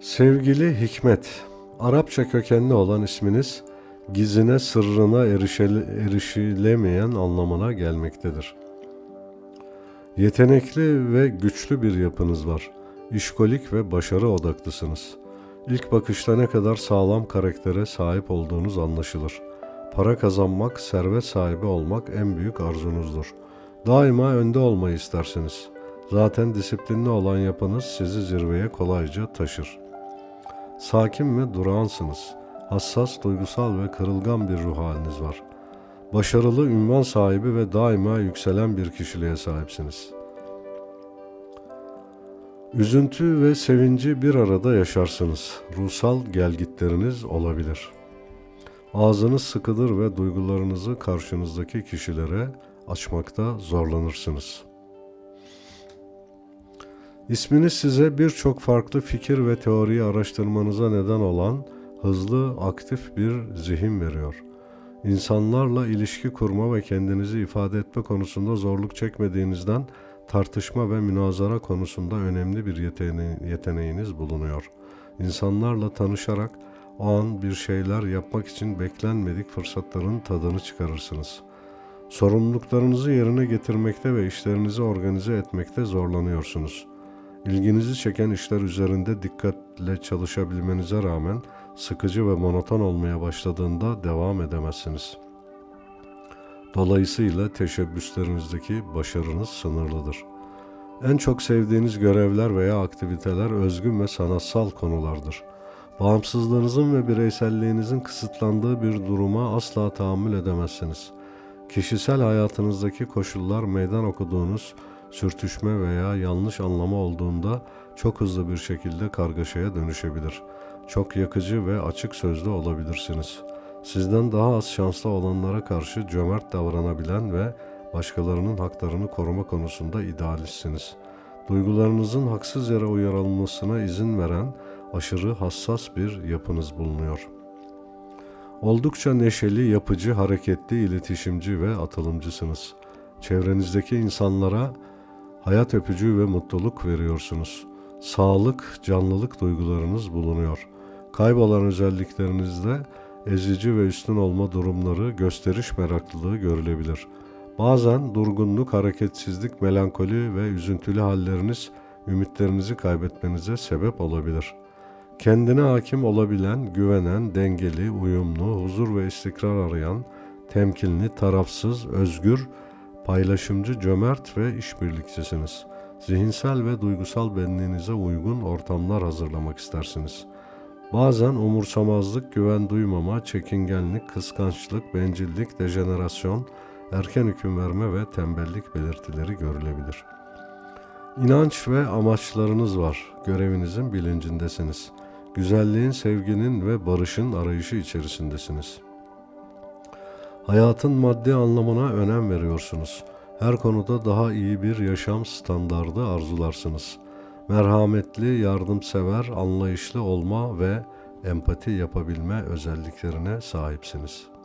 Sevgili Hikmet, Arapça kökenli olan isminiz gizine sırrına erişilemeyen anlamına gelmektedir. Yetenekli ve güçlü bir yapınız var. İşkolik ve başarı odaklısınız. İlk bakışta ne kadar sağlam karaktere sahip olduğunuz anlaşılır. Para kazanmak, servet sahibi olmak en büyük arzunuzdur. Daima önde olmayı istersiniz. Zaten disiplinli olan yapınız sizi zirveye kolayca taşır. Sakin ve durağansınız. Hassas, duygusal ve kırılgan bir ruh haliniz var. Başarılı, ünvan sahibi ve daima yükselen bir kişiliğe sahipsiniz. Üzüntü ve sevinci bir arada yaşarsınız. Ruhsal gelgitleriniz olabilir. Ağzınız sıkıdır ve duygularınızı karşınızdaki kişilere açmakta zorlanırsınız. İsminiz size birçok farklı fikir ve teoriyi araştırmanıza neden olan hızlı, aktif bir zihin veriyor. İnsanlarla ilişki kurma ve kendinizi ifade etme konusunda zorluk çekmediğinizden tartışma ve münazara konusunda önemli bir yetene- yeteneğiniz bulunuyor. İnsanlarla tanışarak o an bir şeyler yapmak için beklenmedik fırsatların tadını çıkarırsınız. Sorumluluklarınızı yerine getirmekte ve işlerinizi organize etmekte zorlanıyorsunuz. İlginizi çeken işler üzerinde dikkatle çalışabilmenize rağmen sıkıcı ve monoton olmaya başladığında devam edemezsiniz. Dolayısıyla teşebbüslerinizdeki başarınız sınırlıdır. En çok sevdiğiniz görevler veya aktiviteler özgün ve sanatsal konulardır. Bağımsızlığınızın ve bireyselliğinizin kısıtlandığı bir duruma asla tahammül edemezsiniz. Kişisel hayatınızdaki koşullar meydan okuduğunuz sürtüşme veya yanlış anlama olduğunda çok hızlı bir şekilde kargaşaya dönüşebilir. Çok yakıcı ve açık sözlü olabilirsiniz. Sizden daha az şanslı olanlara karşı cömert davranabilen ve başkalarının haklarını koruma konusunda idealistsiniz. Duygularınızın haksız yere uyarılmasına izin veren aşırı hassas bir yapınız bulunuyor. Oldukça neşeli, yapıcı, hareketli, iletişimci ve atılımcısınız. Çevrenizdeki insanlara hayat öpücüğü ve mutluluk veriyorsunuz. Sağlık, canlılık duygularınız bulunuyor. Kaybolan özelliklerinizde ezici ve üstün olma durumları, gösteriş meraklılığı görülebilir. Bazen durgunluk, hareketsizlik, melankoli ve üzüntülü halleriniz ümitlerinizi kaybetmenize sebep olabilir. Kendine hakim olabilen, güvenen, dengeli, uyumlu, huzur ve istikrar arayan, temkinli, tarafsız, özgür, paylaşımcı, cömert ve işbirlikçisiniz. Zihinsel ve duygusal benliğinize uygun ortamlar hazırlamak istersiniz. Bazen umursamazlık, güven duymama, çekingenlik, kıskançlık, bencillik, dejenerasyon, erken hüküm verme ve tembellik belirtileri görülebilir. İnanç ve amaçlarınız var. Görevinizin bilincindesiniz. Güzelliğin, sevginin ve barışın arayışı içerisindesiniz. Hayatın maddi anlamına önem veriyorsunuz. Her konuda daha iyi bir yaşam standardı arzularsınız. Merhametli, yardımsever, anlayışlı olma ve empati yapabilme özelliklerine sahipsiniz.''